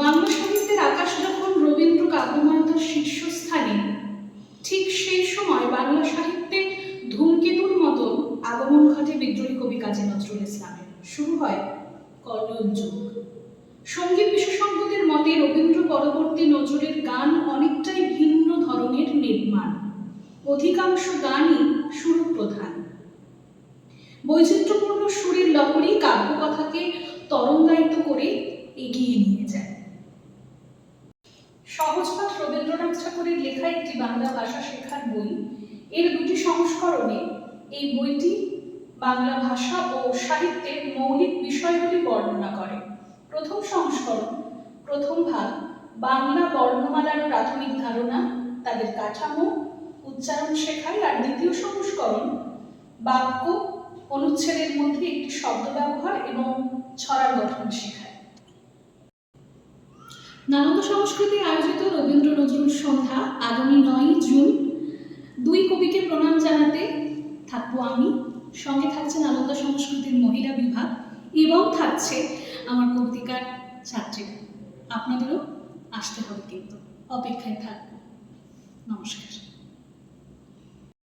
বাংলা সাহিত্যের আকাশ যখন রবীন্দ্র কাব্যময়তার শীর্ষস্থানে, ঠিক সেই সময় বাংলা সাহিত্যে ধূমকেতুর মতো আগমন ঘটে বিদ্রোহী কবি কাজী নজরুল ইসলামের। শুরু হয় কল্লোল যুগ। সংগীত বিশেষজ্ঞদের মতে রবীন্দ্র পরবর্তী নজরুলের গান অনেকটাই ভিন্ন ধরনের নির্মাণ। অধিকাংশ গানই সুর প্রধান বৈচিত্র্যপূর্ণ সুরের লহরী কাব্যকথাকে সহজপাঠ রবীন্দ্রনাথ ঠাকুরের লেখা একটি বাংলা ভাষা শেখার বই। এর দুটি সংস্করণে এই বইটি বাংলা ভাষা ও সাহিত্যের মৌলিক বিষয়গুলি বর্ণনা করে। প্রথম সংস্করণ, প্রথম ভাগ, বাংলা বর্ণমালার প্রাথমিক ধারণা, তাদের কাঠামো, উচ্চারণ শেখায়, আর দ্বিতীয় সংস্করণ, বাক্য, অনুচ্ছেদের মধ্যে একটি শব্দ ব্যবহার এবং ছড়ার গঠন শেখায়। নালন্দা সংস্কৃতি আয়োজিত রবীন্দ্র নজরুল সন্ধ্যা আগামী নয় জুন। দুই কবিকে প্রণাম জানাতে থাকব আমি। সঙ্গে থাকছে নালন্দ সংস্কৃতির মহিলা বিভাগ এবং থাকছে আমার কবিতার ছাত্রীরা আপনাদেরও আসতে হবে কিন্তু। অপেক্ষায় থাকব। নমস্কার।